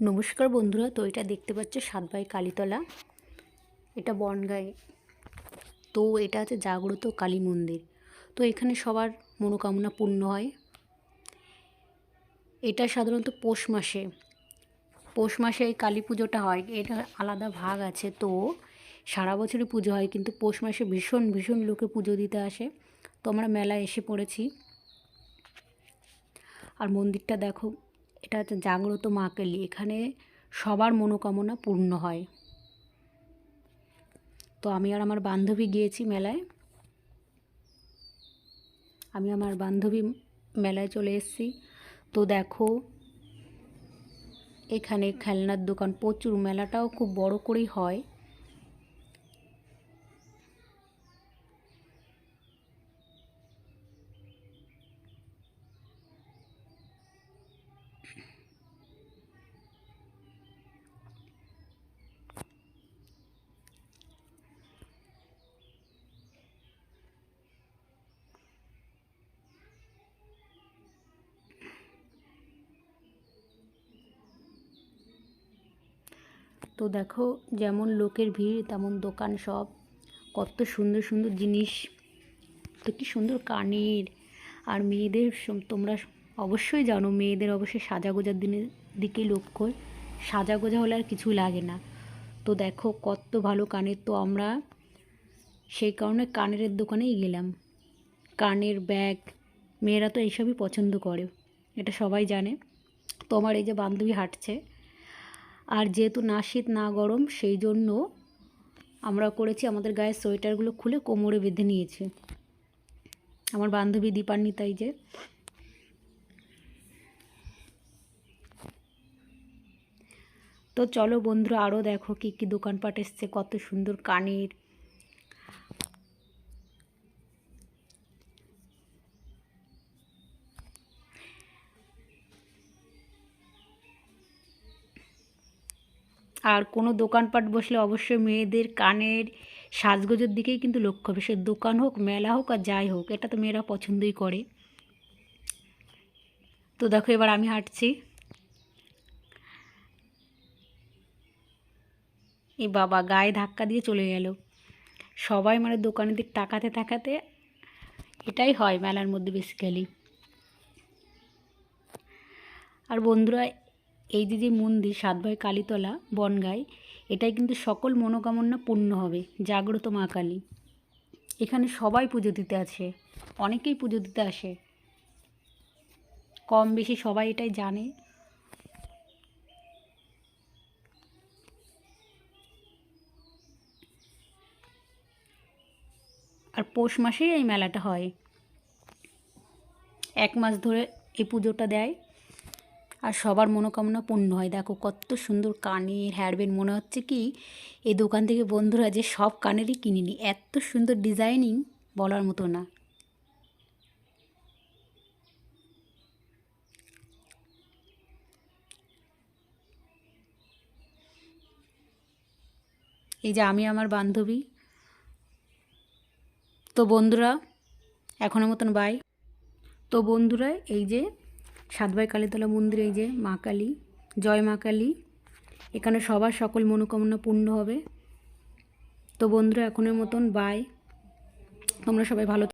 নমস্কার বন্ধুরা, তো এটা দেখতে পাচ্ছ সাতবাই কালীতলা। এটা বনগাঁয়ে। তো এটা আছে জাগ্রত কালী মন্দির। তো এখানে সবার মনোকামনা পূর্ণ হয়। এটা সাধারণত পৌষ মাসে। পৌষ মাসে এই কালী পুজোটা হয়। এটা আলাদা ভাগ আছে। তো সারা বছরই পুজো হয়, কিন্তু পৌষ মাসে ভীষণ ভীষণ লোকে পুজো দিতে আসে। তো আমরা মেলায় এসে পড়েছি। আর মন্দিরটা দেখো এটা হচ্ছে জাগ্রত মা কালী এখানে সবার মনোকামনা পূর্ণ হয়। তো আমি আর আমার বান্ধবী গিয়েছি মেলায়। আমি আমার বান্ধবী মেলায় চলে এসেছি। তো দেখো, এখানে খেলনার দোকান প্রচুর। মেলাটাও খুব বড় করেই হয়। তো দেখো, যেমন লোকের ভিড়, তেমন দোকান সব। কত সুন্দর সুন্দর জিনিস। তো কি সুন্দর কানের। আর মেয়েদের তোমরা অবশ্যই জানো, মেয়েদের অবশ্যই সাজাগোজার দিনের দিকে লক্ষ্য। সাজাগোজা হলে আর কিছু লাগে না। তো দেখো, কত ভালো কানের। তো আমরা সেই কারণে কানের দোকানেই গেলাম। কানের ব্যাগ। মেয়েরা তো এইসবই পছন্দ করে। এটা সবাই জানে। তো আমার এই যে বান্ধবী হাঁটছে আর যেহেতু না শীত, না গরম, সেই জন্য আমরা করেছি আমাদের গায়ে সোয়েটারগুলো খুলে কোমরে বেঁধে নিয়েছি। আমার বান্ধবী দীপান্বিতাই যে। তো চলো বন্ধুরা আরও দেখো কি কি দোকানপাট এসছে, কত সুন্দর কানের আর কোনো দোকানপাট বসলে অবশ্যই মেয়েদের কানের সাজগোজের দিকেই কিন্তু লক্ষ্য হবে। সে দোকান হোক, মেলা হোক আর যাই হোক, এটা তো মেয়েরা পছন্দই করে। তো দেখো এবার আমি হাঁটছি। এ বাবা, গায়ে ধাক্কা দিয়ে চলে গেল। সবাই মানে দোকানের দিক টাকাতে টাকাতে এটাই হয় মেলার মধ্যে বেসিক্যালি আর বন্ধুরা এই যে যে মন্দির সাতভাই কালীতলা বনগাঁয় এটাই কিন্তু সকল মনোকামনা পূর্ণ হবে, জাগ্রত মা কালী। এখানে সবাই পুজো দিতে আসে, অনেকেই পুজো দিতে আসে। কম বেশি সবাই এটাই জানে। আর পৌষ মাসেই এই মেলাটা হয়। এক মাস ধরে এই পুজোটা দেয়। আর সবার মনোকামনা পূর্ণ হয়। দেখো কত সুন্দর কানের হেয়ারব্যান্ড মনে হচ্ছে কি এই দোকান থেকে বন্ধুরা যে সব কানেরই কিনে নি এত সুন্দর ডিজাইনিং বলার মতো না। এই যে আমি আমার বান্ধবী। তো বন্ধুরা, এখনের মতন বাই তো বন্ধুরা, এই যে সাতবাই কালীতলা মন্দির, এই যে মা কালী, জয় মা কালী, এখানে সবার সকল মনোকামনা পূর্ণ হবে। তো বন্ধুরা, এখনের মতন বাই তোমরা সবাই ভালো